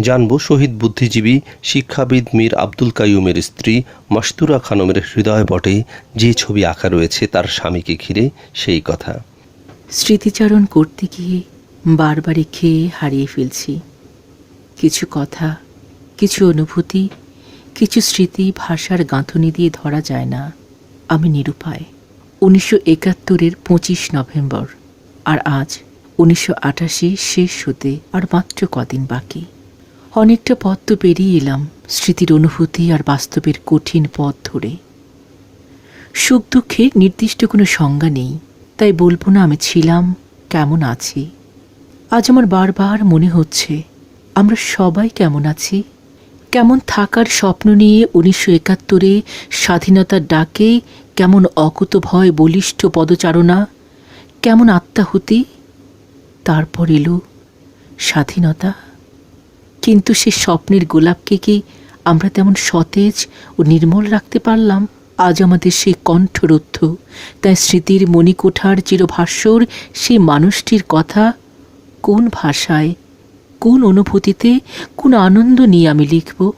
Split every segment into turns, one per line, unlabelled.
জানব শহীদ বুদ্ধিজীবী শিক্ষাবিদ মীর আব্দুল কাইয়ুমের স্ত্রী মাস্তুরা খানমের হৃদয় বটে। যে ছবি আঁকা রয়েছে তার স্বামীকে ঘিরে সেই কথা।
স্মৃতিচারণ করতে গিয়ে বারবারই খেয়ে হারিয়ে ফেলছি। কিছু কথা, কিছু অনুভূতি, কিছু স্মৃতি ভাষার গাঁথনি দিয়ে ধরা যায় না। আমি নিরুপায়। উনিশশো একাত্তরের পঁচিশ নভেম্বর। আর আজ উনিশশো আটাশি শেষ হতে আর মাত্র কদিন বাকি। অনেকটা পথ তো পেরিয়ে এলাম স্মৃতির অনুভূতি আর বাস্তবের কঠিন পথ ধরে। সুখ দুঃখের নির্দিষ্ট কোনো সংজ্ঞা নেই, তাই বলব না আমি ছিলাম কেমন আছি। আজ আমার বারবার মনে হচ্ছে আমরা সবাই কেমন আছি, কেমন থাকার স্বপ্ন নিয়ে উনিশশো একাত্তরে স্বাধীনতার ডাকে কেমন অকুত ভয় বলিষ্ঠ পদচারণা, কেমন আত্মাহুতি, তারপর এলো স্বাধীনতা। কিন্তু সে স্বপ্নের গোলাপকে কি আমরা তেমন সতেজ ও নির্মল রাখতে পারলাম? আজ আমাদের সেই কণ্ঠরুদ্ধ, তাই স্মৃতির মণিকোঠার চিরভাস্বর সেই মানুষটির কথা কোন ভাষায়, কোন অনুভূতিতে, কোন আনন্দ নিয়ে আমি লিখব?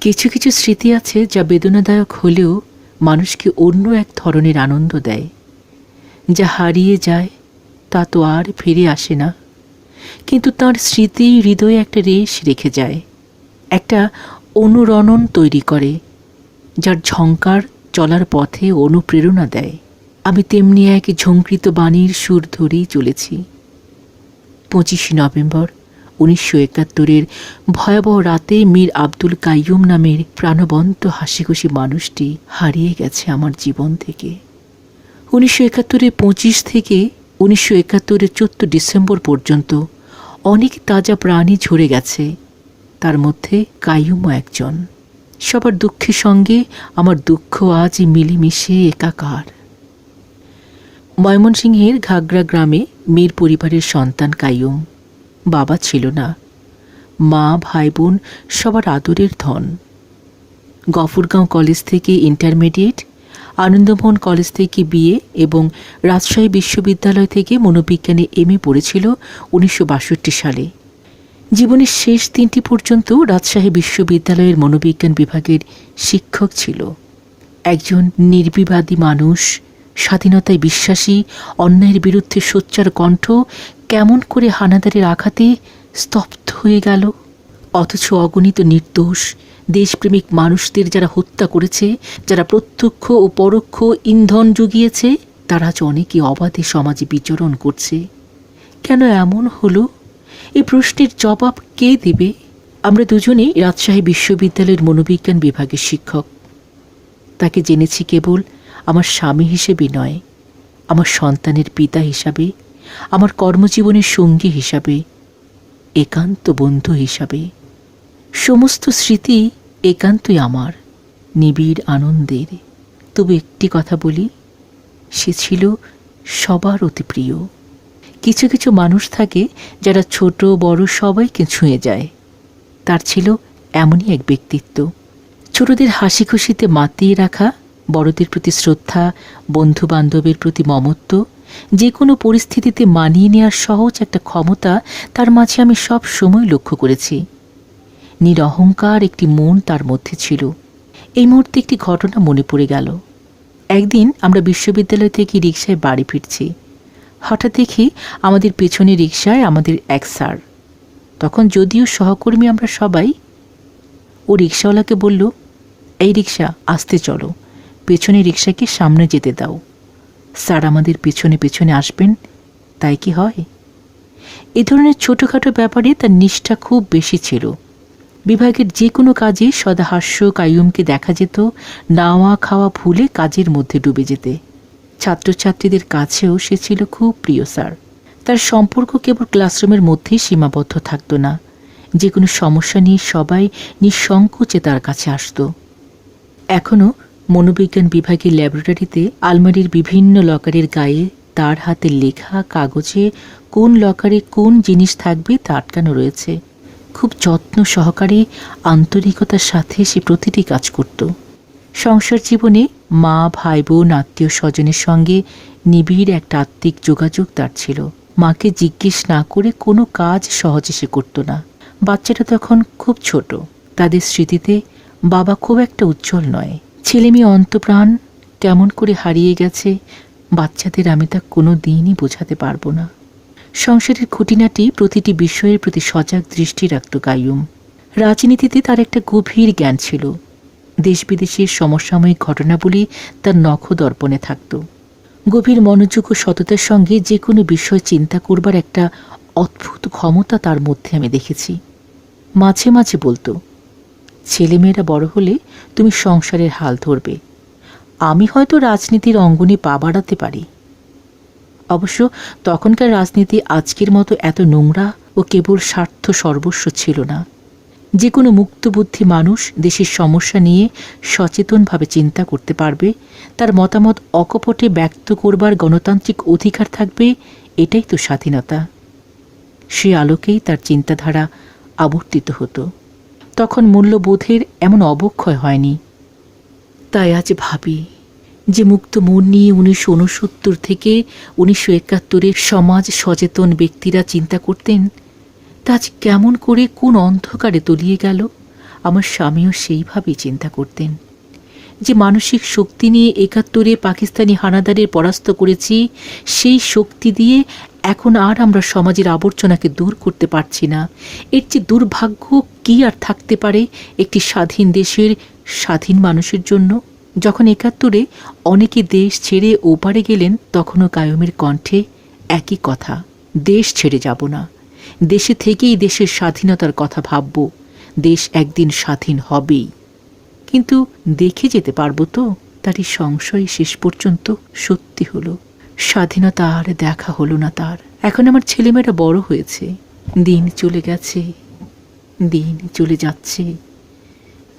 কিছু কিছু স্মৃতি আছে যা বেদনাদায়ক হলেও মানুষকে অন্য এক ধরনের আনন্দ দেয়। যা হারিয়ে যায়, তা তো আর ফিরে আসে না। কিন্তু তার স্মৃতি হৃদয়ে একটা রেশ রেখে যায়, একটা অনুরণন তৈরি করে, যার ঝঙ্কার চলার পথে অনুপ্রেরণা দেয়। আমি তেমনি এক ঝঙ্কৃত বাণীর সুর ধরেই চলেছি। পঁচিশে নভেম্বর উনিশশো একাত্তরের ভয়াবহ রাতে মীর আব্দুল কাইয়ুম নামের প্রাণবন্ত হাসিখুশি মানুষটি হারিয়ে গেছে আমার জীবন থেকে। উনিশশো একাত্তরের পঁচিশ থেকে উনিশশো একাত্তরের চোদ্দ ডিসেম্বর পর্যন্ত অনেক তাজা প্রাণী ঝরে গেছে। তার মধ্যে কায়ুমও একজন। সবার দুঃখের সঙ্গে আমার দুঃখ আজ মিলেমিশে একাকার। ময়মনসিংহের ঘাগড়া গ্রামে মীর পরিবারের সন্তান কায়ুম। বাবা ছিল না। মা ভাই বোন সবার আদরের ধন। গফরগাঁও কলেজ থেকে ইন্টারমিডিয়েট আনন্দমোহন কলেজ থেকে বিএ এবং রাজশাহী বিশ্ববিদ্যালয় থেকে মনোবিজ্ঞানে এমএ পড়েছিল উনিশশো বাষট্টি সালে। জীবনের শেষ তিনটি পর্যন্ত রাজশাহী বিশ্ববিদ্যালয়ের মনোবিজ্ঞান বিভাগের শিক্ষক ছিল। একজন নির্বিবাদী মানুষ, স্বাধীনতায় বিশ্বাসী, অন্যায়ের বিরুদ্ধে সোচ্চার কণ্ঠ, কেমন করে হানাদারের আঘাতে স্তব্ধ হয়ে গেল? অথচ অগণিত নির্দোষ দেশপ্রেমিক মানুষদের যারা হত্যা করেছে, যারা প্রত্যক্ষ ও পরোক্ষ ইন্ধন জুগিয়েছে, তারা আজ অনেকে অবাধে সমাজে বিচরণ করছে। কেন এমন হলো? এই প্রশ্নের জবাব কে দেবে? আমরা দুজনেই রাজশাহী বিশ্ববিদ্যালয়ের মনোবিজ্ঞান বিভাগের শিক্ষক। তাকে জেনেছি কেবল আমার স্বামী হিসেবে নয়, আমার সন্তানের পিতা হিসাবে, আমার কর্মজীবনের সঙ্গী হিসাবে, একান্ত বন্ধু হিসাবে। সমস্ত স্মৃতি একান্তই আমার, নিবিড় আনন্দের। তবু একটি কথা বলি, সে ছিল সবার অতি প্রিয়। কিছু কিছু মানুষ থাকে যারা ছোট, বড় সবাইকে ছুঁয়ে যায়। তার ছিল এমনই এক ব্যক্তিত্ব। ছোটদের হাসি খুশিতে মাতিয়ে রাখা, বড়দের প্রতি শ্রদ্ধা বন্ধু বান্ধবের প্রতি মমত্ব, যে কোনো পরিস্থিতিতে মানিয়ে নেওয়ার সহজ একটা ক্ষমতা তার মাঝে আমি সব সময় লক্ষ্য করেছি। নিরহংকার একটি মন তার মধ্যে ছিল। এই মুহূর্তে একটি ঘটনা মনে পড়ে গেল। একদিন আমরা বিশ্ববিদ্যালয় থেকে রিক্সায় বাড়ি ফিরছি। হঠাৎ দেখি আমাদের পেছনে রিক্সায় আমাদের এক স্যার। তখন যদিও সহকর্মী আমরা সবাই, ও রিক্সাওয়ালাকে বলল, এই রিক্সা আসতে চলো। পেছনে রিক্সাকে সামনে যেতে দাও। স্যার আমাদের পেছনে পেছনে আসবেন, তাই কি হয়? এ ধরনের ছোটোখাটো ব্যাপারে তার নিষ্ঠা খুব বেশি ছিল। বিভাগের যে কোনো কাজে সদাহাস্য কায়ুমকে দেখা যেত, নাওয়া খাওয়া ভুলে কাজের মধ্যে ডুবে যেতে। ছাত্রছাত্রীদের কাছেও সে ছিল খুব প্রিয়, স্যার। তার সম্পর্ক কেবল ক্লাসরুমের মধ্যেই সীমাবদ্ধ থাকতো না। যে কোনো সমস্যা নিয়ে সবাই নিঃসংকোচে তার কাছে আসতো। এখনও মনোবিজ্ঞান বিভাগের ল্যাবরেটরিতে আলমারির বিভিন্ন লকারের গায়ে তার হাতে লেখা কাগজে কোন লকারে কোন জিনিস থাকবে তা আটকানো রয়েছে। খুব যত্ন সহকারে আন্তরিকতার সাথে সে প্রতিটি কাজ করত। সংসার জীবনে মা ভাই বোন আত্মীয় স্বজনের সঙ্গে নিবিড় একটা আত্মিক যোগাযোগ তার ছিল। মাকে জিজ্ঞেস না করে কোনো কাজ সহজে সে করত না। বাচ্চাটা তখন খুব ছোট। তাদের স্মৃতিতে বাবা খুব একটা উজ্জ্বল নয়। ছেলে মেয়ে অন্তপ্রাণ কেমন করে হারিয়ে গেছে, বাচ্চাদের আমি তা কোনো দিনই বোঝাতে পারব না। সংসারের খুঁটিনাটি প্রতিটি বিষয়ের প্রতি সজাগ দৃষ্টি রাখত কাইয়ুম। রাজনীতিতে তার একটা গভীর জ্ঞান ছিল। দেশ বিদেশের সমসাময়িক ঘটনাবলী তার নখ দর্পণে থাকত। গভীর মনোযোগ ও সততার সঙ্গে যে কোনো বিষয় চিন্তা করবার একটা অদ্ভুত ক্ষমতা তার মধ্যে আমি দেখেছি। মাঝে মাঝে বলতো, ছেলেমেয়েরা বড় হলে তুমি সংসারের হাল ধরবে। আমি হয়তো রাজনীতির অঙ্গনে পা বাড়াতে পারি। অবশ্য তখনকার রাজনীতি আজকের মতো এত নোংরা ও কেবল স্বার্থ সর্বস্ব ছিল না। যে কোনো মুক্তবুদ্ধি মানুষ দেশের সমস্যা নিয়ে সচেতনভাবে চিন্তা করতে পারবে, তার মতামত অকপটে ব্যক্ত করবার গণতান্ত্রিক অধিকার থাকবে, এটাই তো স্বাধীনতা। সে আলোকেই তার চিন্তাধারা আবর্তিত হতো। তখন মূল্যবোধের এমন অবক্ষয় হয়নি। তাই আজ ভাবি যে মুক্ত মন নিয়ে উনিশশো উনসত্তর থেকে উনিশশো একাত্তরের সমাজ সচেতন ব্যক্তিরা চিন্তা করতেন, তা আজ কেমন করে কোন অন্ধকারে তলিয়ে গেল? আমার স্বামীও সেইভাবেই চিন্তা করতেন। যে মানসিক শক্তি নিয়ে একাত্তরে পাকিস্তানি হানাদারের পরাস্ত করেছি, সেই শক্তি দিয়ে এখন আর আমরা সমাজের আবর্জনাকে দূর করতে পারছি না। এর যে দুর্ভাগ্য, কি আর থাকতে পারে একটি স্বাধীন দেশের স্বাধীন মানুষের জন্য? যখন একাত্তরে অনেকে দেশ ছেড়ে ওপারে গেলেন, তখনও কায়মের কণ্ঠে একই কথা, দেশ ছেড়ে যাব না। দেশে থেকেই দেশের স্বাধীনতার কথা ভাবব, দেশ একদিন স্বাধীন হবেই। কিন্তু দেখে যেতে পারব তো, তারই সংশয় শেষ পর্যন্ত সত্যি হলো। স্বাধীনতা আর দেখা হলো না তার। এখন আমার ছেলেমেয়েরা বড় হয়েছে। দিন চলে গেছে, দিন চলে যাচ্ছে,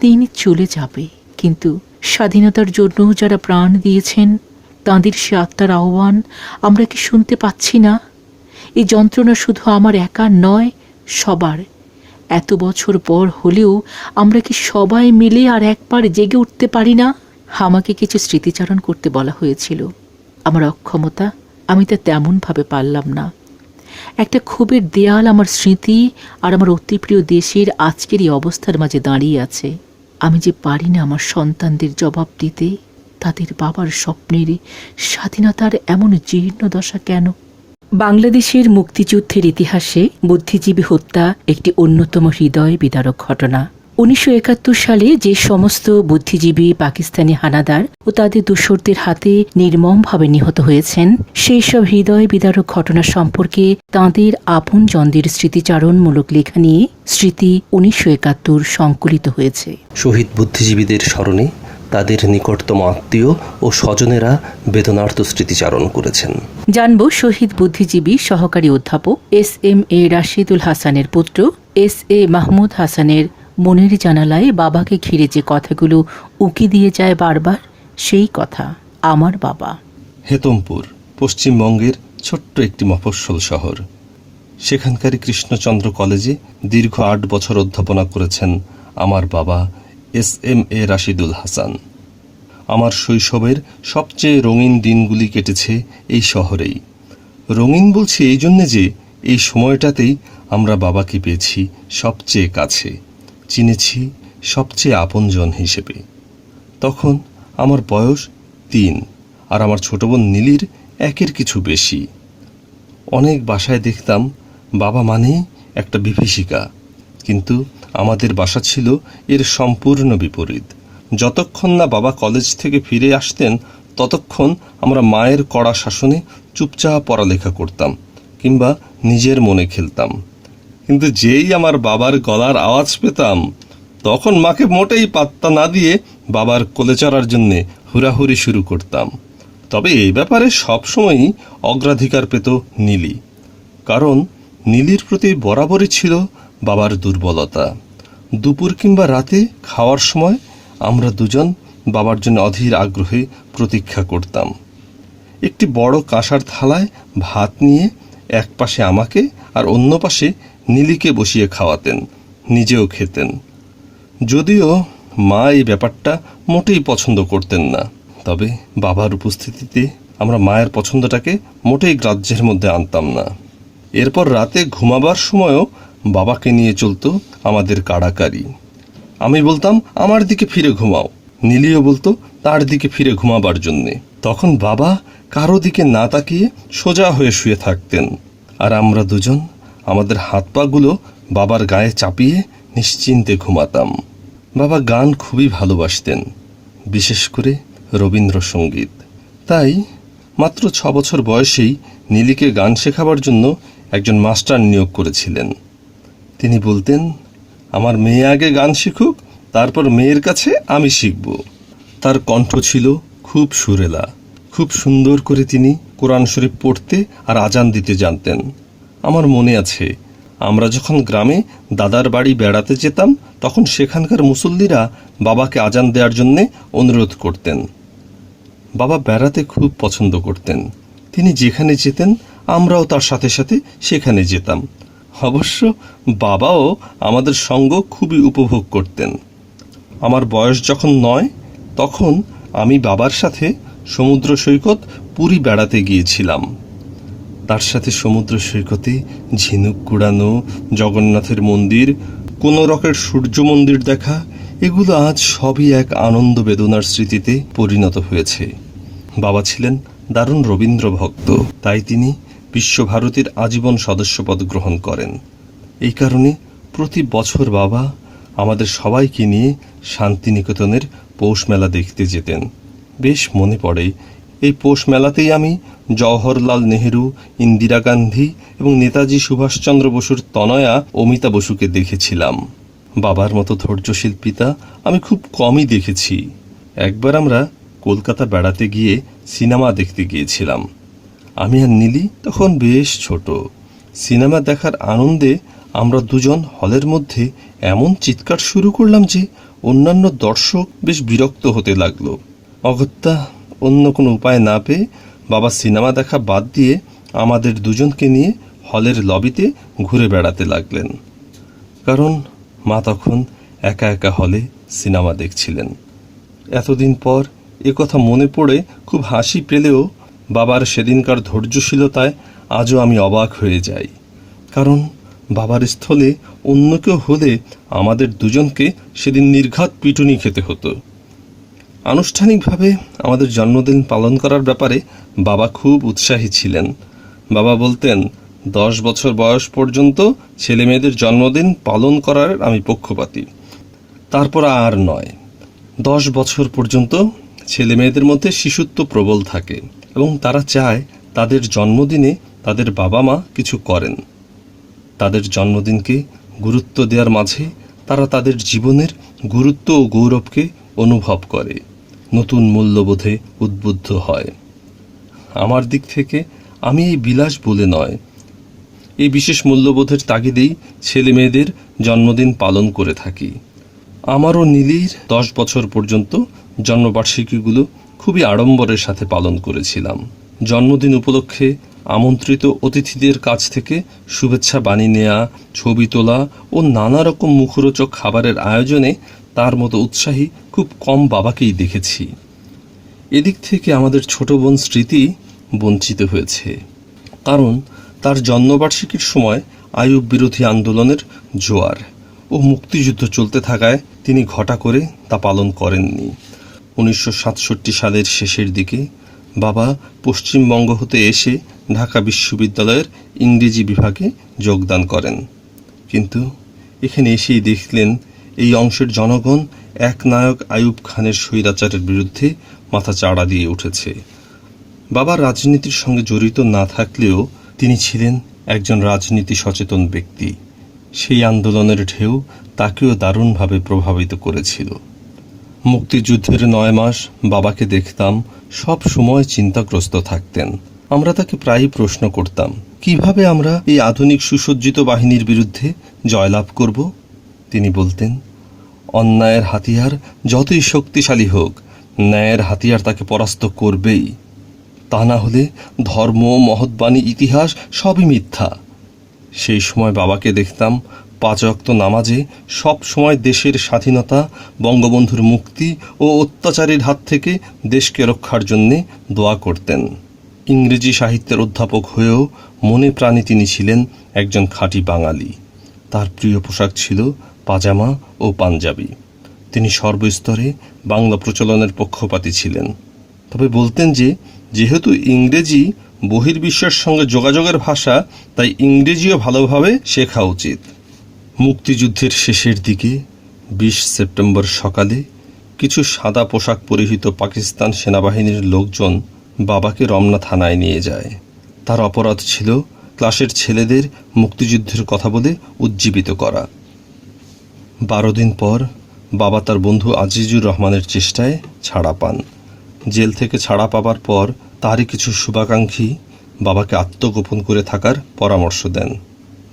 দিন চলে যাবে। কিন্তু স্বাধীনতার জন্য যারা প্রাণ দিয়েছেন, তাঁদের সে আত্মার আহ্বান আমরা কি শুনতে পাচ্ছি না? এই যন্ত্রণা শুধু আমার একা নয়, সবার। এত বছর পর হলেও আমরা কি সবাই মিলে আর একবার জেগে উঠতে পারি না? আমাকে কিছু স্মৃতিচারণ করতে বলা হয়েছিল। আমার অক্ষমতা, আমি তা তেমনভাবে পারলাম না। একটা ক্ষোভের দেয়াল আমার স্মৃতি আর আমার অতিপ্রিয় দেশের আজকের এই অবস্থার মাঝে দাঁড়িয়ে আছে। আমি যে পারি না আমার সন্তানদের জবাব দিতে, তাদের বাবার স্বপ্নের স্বাধীনতার এমন জীর্ণ দশা কেন? বাংলাদেশের মুক্তিযুদ্ধের ইতিহাসে বুদ্ধিজীবী হত্যা একটি অন্যতম হৃদয় বিদারক ঘটনা। উনিশশো একাত্তর সালে যে সমস্ত বুদ্ধিজীবী পাকিস্তানি হানাদার ও তাদের দোসরদের হাতে নির্মমভাবে নিহত হয়েছেন সেই সব হৃদয় বিদারক ঘটনা সম্পর্কে তাঁদের আপন জনদের স্মৃতিচারণমূলক লেখা নিয়ে স্মৃতি উনিশশো একাত্তর সংকলিত হয়েছে।
শহীদ বুদ্ধিজীবীদের স্মরণে তাদের নিকটতম আত্মীয় ও স্বজনেরা বেদনার্থ স্মৃতিচারণ করেছেন।
জানব শহীদ বুদ্ধিজীবী সহকারী অধ্যাপক এস এম এ রাশিদুল হাসানের পুত্র এস এ মাহমুদ হাসানের মনের জানালায় বাবাকে ঘিরে যে কথাগুলো উকি দিয়ে যায় বারবার, সেই কথা আমার বাবা।
হেতমপুর, পশ্চিমবঙ্গের ছোট্ট একটি মফস্বল শহর। সেখানকারই কৃষ্ণচন্দ্র কলেজে দীর্ঘ আট বছর অধ্যাপনা করেছেন আমার বাবা S M A Rashidul Hasan. আমার শৈশবের সবচেয়ে রঙিন দিনগুলি কেটেছে এই শহরেই। রঙিন বলছি এই জন্যে যে এই সময়টাতেই আমরা বাবাকে পেয়েছি সবচেয়ে কাছে। চিনেছি সবচেয়ে আপনজন হিসেবে। তখন আমার বয়স তিন আর আমার ছোট বোন নীলির একের কিছু বেশি। অনেক বাসায় দেখতাম বাবা মানেই একটা বিভীষিকা, কিন্তু আমাদের বাসা ছিল এর সম্পূর্ণ বিপরীত। যতক্ষণ না বাবা কলেজ থেকে ফিরে আসতেন, ততক্ষণ আমরা মায়ের কড়া শাসনে চুপচাপ পড়ালেখা করতাম কিংবা নিজের মনে খেলতাম। কিন্তু যেই আমার বাবার গলার আওয়াজ পেতাম, তখন মাকে মোটেই পাত্তা না দিয়ে বাবার কোলে চড়ার জন্যে হুড়াহুড়ি শুরু করতাম। তবে এই ব্যাপারে সবসময়ই অগ্রাধিকার পেত নীলি। কারণ নীলির প্রতি বরাবরই ছিল বাবার দুর্বলতা। দুপুর কিংবা রাতে খাওয়ার সময় আমরা দুজন বাবার জন্য অধীর আগ্রহে প্রতীক্ষা করতাম। একটি বড় কাঁসার থালায় ভাত নিয়ে এক পাশে আমাকে আর অন্য পাশে নীলিকে বসিয়ে খাওয়াতেন, নিজেও খেতেন। যদিও মা এই ব্যাপারটা মোটেই পছন্দ করতেন না। তবে বাবার উপস্থিতিতে আমরা মায়ের পছন্দটাকে মোটেই গ্রাহ্যের মধ্যে আনতাম না। এরপর রাতে ঘুমাবার সময়ও বাবাকে নিয়ে চলতো আমাদের কাড়াকাড়ি। আমি বলতাম, আমার দিকে ফিরে ঘুমাও। নীলিও বলতো, তার দিকে ফিরে ঘুমাবার জন্যে। তখন বাবা কারও দিকে না তাকিয়ে সোজা হয়ে শুয়ে থাকতেন। আর আমরা দুজন আমাদের হাত পাগুলো বাবার গায়ে চাপিয়ে নিশ্চিন্তে ঘুমাতাম। বাবা গান খুবই ভালোবাসতেন, বিশেষ করে রবীন্দ্রসঙ্গীত। তাই মাত্র ছ বছর বয়সেই নীলিকে গান শেখাবার জন্য একজন মাস্টার নিয়োগ করেছিলেন। তিনি বলতেন, আমার মেয়ে আগে গান শিখুক, তারপর মেয়ের কাছে আমি শিখব। তার কণ্ঠ ছিল খুব সুরেলা। খুব সুন্দর করে তিনি কোরআন শরীফ পড়তে আর আজান দিতে জানতেন। আমার মনে আছে, আমরা যখন গ্রামে দাদার বাড়ি বেড়াতে যেতাম, তখন সেখানকার মুসল্লিরা বাবাকে আজান দেওয়ার জন্যে অনুরোধ করতেন। বাবা বেড়াতে খুব পছন্দ করতেন। তিনি যেখানে যেতেন, আমরাও তার সাথে সাথে সেখানে যেতাম। অবশ্য বাবাও আমাদের সঙ্গ খুবই উপভোগ করতেন। আমার বয়স যখন নয়, তখন আমি বাবার সাথে সমুদ্র সৈকত পুরী বেড়াতে গিয়েছিলাম। তার সাথে সমুদ্র সৈকতে ঝিনুক কুড়ানো, জগন্নাথের মন্দির কোনো রকের সূর্য মন্দির দেখা, এগুলো আজ সবই এক আনন্দ বেদনার স্মৃতিতে পরিণত হয়েছে। বাবা ছিলেন দারুণ রবীন্দ্র ভক্ত, তাই তিনি বিশ্বভারতীর আজীবন সদস্যপদ গ্রহণ করেন। এই কারণে প্রতি বছর বাবা আমাদের সবাইকে নিয়ে শান্তিনিকেতনের পৌষ মেলা দেখতে যেতেন। বেশ মনে পড়ে এই পৌষ মেলাতেই আমি জওহরলাল নেহেরু, ইন্দিরা গান্ধী এবং নেতাজি সুভাষচন্দ্র বসুর তনয়া অমিতা বসুকে দেখেছিলাম। বাবার মতো ধৈর্যশীল পিতা আমি খুব কমই দেখেছি। একবার আমরা কলকাতা বেড়াতে গিয়ে সিনেমা দেখতে গিয়েছিলাম। আমি আর নীলি তখন বেশ ছোট। সিনেমা দেখার আনন্দে আমরা দুজন হলের মধ্যে এমন চিৎকার শুরু করলাম যে অন্যান্য দর্শক বেশ বিরক্ত হতে লাগল। অগত্যা অন্য কোনো উপায় না পেয়ে বাবা সিনেমা দেখা বাদ দিয়ে আমাদের দুজনকে নিয়ে হলের লবিতে ঘুরে বেড়াতে লাগলেন। কারণ মা তখন একা একা হলে সিনেমা দেখছিলেন। এতদিন পর এ কথা মনে পড়ে খুব হাসি পেলেও বাবার সেদিনকার ধৈর্যশীলতায় আজও আমি অবাক হয়ে যাই। কারণ বাবার স্থলে অন্য কেউ হলে আমাদের দুজনকে সেদিন নির্ঘাত পিটুনি খেতে হতো। আনুষ্ঠানিকভাবে আমাদের জন্মদিন পালন করার ব্যাপারে বাবা খুব উৎসাহী ছিলেন। বাবা বলতেন, দশ বছর বয়স পর্যন্ত ছেলে মেয়েদের জন্মদিন পালন করার আমি পক্ষপাতী। তারপর আর নয়। দশ বছর পর্যন্ত ছেলে মেয়েদের মধ্যে শিশুত্ব প্রবল থাকে এবং তারা চায় তাদের জন্মদিনে তাদের বাবা মা কিছু করেন। তাদের জন্মদিনকে গুরুত্ব দেওয়ার মাঝে তারা তাদের জীবনের গুরুত্ব ও গৌরবকে অনুভব করে। নতুন মূল্যবোধে উদ্বুদ্ধ হয়। আমার দিক থেকে আমি এই বিলাস বলে নয়। এই বিশেষ মূল্যবোধের তাগিদেই ছেলে মেয়েদের জন্মদিন পালন করে থাকি। আমারও নীলির দশ বছর পর্যন্ত জন্মবার্ষিকীগুলো খুবই আড়ম্বরের সাথে পালন করেছিলাম। জন্মদিন উপলক্ষে আমন্ত্রিত অতিথিদের কাছ থেকে শুভেচ্ছা বাণী নেয়া, ছবি তোলা ও নানা রকম মুখরোচক খাবারের আয়োজনে তার মতো উৎসাহী খুব কম বাবাকেই দেখেছি। এদিক থেকে আমাদের ছোট বোন স্মৃতি বঞ্চিত হয়েছে। কারণ তার জন্মবার্ষিকীর সময় আয়ুব বিরোধী আন্দোলনের জোয়ার ও মুক্তিযুদ্ধ চলতে থাকায় তিনি ঘটা করে তা পালন করেননি। উনিশশো সাতষট্টি সালের শেষের দিকে বাবা পশ্চিমবঙ্গ হতে এসে ঢাকা বিশ্ববিদ্যালয়ের ইংরেজি বিভাগে যোগদান করেন। কিন্তু এখানে এসেই দেখলেন এই অংশের জনগণ এক নায়ক আয়ুব খানের স্বৈরাচারের বিরুদ্ধে মাথা চাড়া দিয়ে উঠেছে। বাবা রাজনীতির সঙ্গে জড়িত না থাকলেও তিনি ছিলেন একজন রাজনীতি সচেতন ব্যক্তি। সেই আন্দোলনের ঢেউ তাকেও দারুণভাবে প্রভাবিত করেছিল। মুক্তিযুদ্ধের নয় মাস বাবাকে দেখতাম সব সময় চিন্তাগ্রস্ত থাকতেন। আমরা তাকে প্রায়ই প্রশ্ন করতাম, কীভাবে আমরা এই আধুনিক সুসজ্জিত বাহিনীর বিরুদ্ধে জয়লাভ করব? তিনি বলতেন, অন্যায়ের হাতিয়ার যতই শক্তিশালী হোক, ন্যায়ের হাতিয়ার তাকে পরাস্ত করবেই। তা না হলে ধর্ম, মহৎবাণী, ইতিহাস সবই মিথ্যা। সেই সময় বাবাকে দেখতাম পাঁচ অক্ত নামাজে সব সময় দেশের স্বাধীনতা, বঙ্গবন্ধুর মুক্তি ও অত্যাচারের হাত থেকে দেশকে রক্ষার জন্যে দোয়া করতেন। ইংরেজি সাহিত্যের অধ্যাপক হয়েও মনে প্রাণে তিনি ছিলেন একজন খাঁটি বাঙালি। তার প্রিয় পোশাক ছিল পাজামা ও পাঞ্জাবি। তিনি সর্বস্তরে বাংলা প্রচলনের পক্ষপাতী ছিলেন। তবে বলতেন যে, যেহেতু ইংরেজি বহির্বিশ্বের সঙ্গে যোগাযোগের ভাষা, তাই ইংরেজিও ভালোভাবে শেখা উচিত। মুক্তিযুদ্ধের শেষের দিকে, বিশ সেপ্টেম্বর সকালে, কিছু সাদা পোশাক পরিহিত পাকিস্তান সেনাবাহিনীর লোকজন বাবাকে রমনা থানায় নিয়ে যায়। তার অপরাধ ছিল ক্লাসের ছেলেদের মুক্তিযুদ্ধের কথা বলে উজ্জীবিত করা। বারো দিন পর বাবা তার বন্ধু আজিজুর রহমানের চেষ্টায় ছাড়া পান। জেল থেকে ছাড়া পাবার পর তারই কিছু শুভাকাঙ্ক্ষী বাবাকে আত্মগোপন করে থাকার পরামর্শ দেন।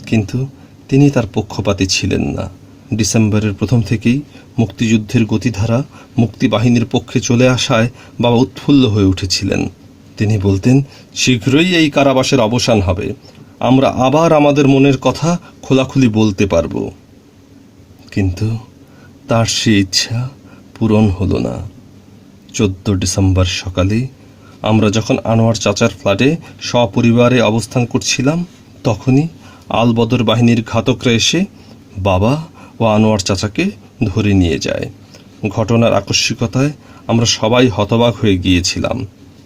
কিন্তু তিনি তার পক্ষপাতী ছিলেন না। ডিসেম্বরের প্রথম থেকেই মুক্তিযুদ্ধের গতিধারা মুক্তিবাহিনীর পক্ষে চলে আসায় বাবা উৎফুল্ল হয়ে উঠেছিলেন। তিনি বলতেন, শীঘ্রই এই কারাবাসের অবসান হবে। আমরা আবার আমাদের মনের কথা খোলাখুলি বলতে পারব। কিন্তু তার সে ইচ্ছা পূরণ হলো না। চোদ্দ ডিসেম্বর সকালে আমরা যখন আনোয়ার চাচার ফ্ল্যাটে সপরিবারে অবস্থান করছিলাম, তখনই আলবদর বাহিনীর ঘাতকরা এসে বাবা ও আনোয়ার চাচাকে ধরে নিয়ে যায়। ঘটনার আকস্মিকতায় আমরা সবাই হতবাক হয়ে গিয়েছিলাম।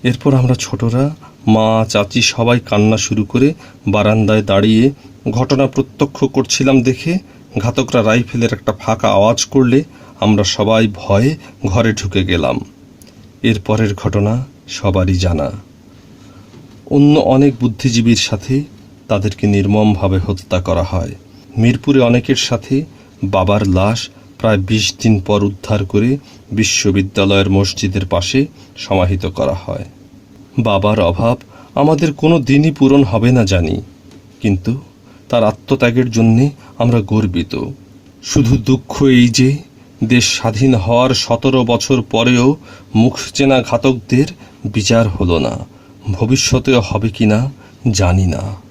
এরপর আমরা ছোটরা, মা, চাচি সবাই কান্না শুরু করে বারান্দায় দাঁড়িয়ে ঘটনা প্রত্যক্ষ করছিলাম দেখে ঘাতকরা রাইফেলের একটা ফাঁকা আওয়াজ করলে আমরা সবাই ভয়ে ঘরে ঢুকে গেলাম। এরপরের ঘটনা সবারই জানা। অন্য অনেক বুদ্ধিজীবীর সাথে তাদেরকে নির্মমভাবে হত্যা করা হয়। মিরপুরে অনেকের সাথে বাবার লাশ প্রায় বিশ দিন পর উদ্ধার করে বিশ্ববিদ্যালয়ের মসজিদের পাশে সমাহিত করা হয়। বাবার অভাব আমাদের কোনো দিনই পূরণ হবে না জানি, কিন্তু তার আত্মত্যাগের জন্যে আমরা গর্বিত। শুধু দুঃখ এই যে, দেশ স্বাধীন হওয়ার সতেরো বছর পরেও মুখ চেনা ঘাতকদের বিচার হলো না। ভবিষ্যতে হবে কিনা জানি না।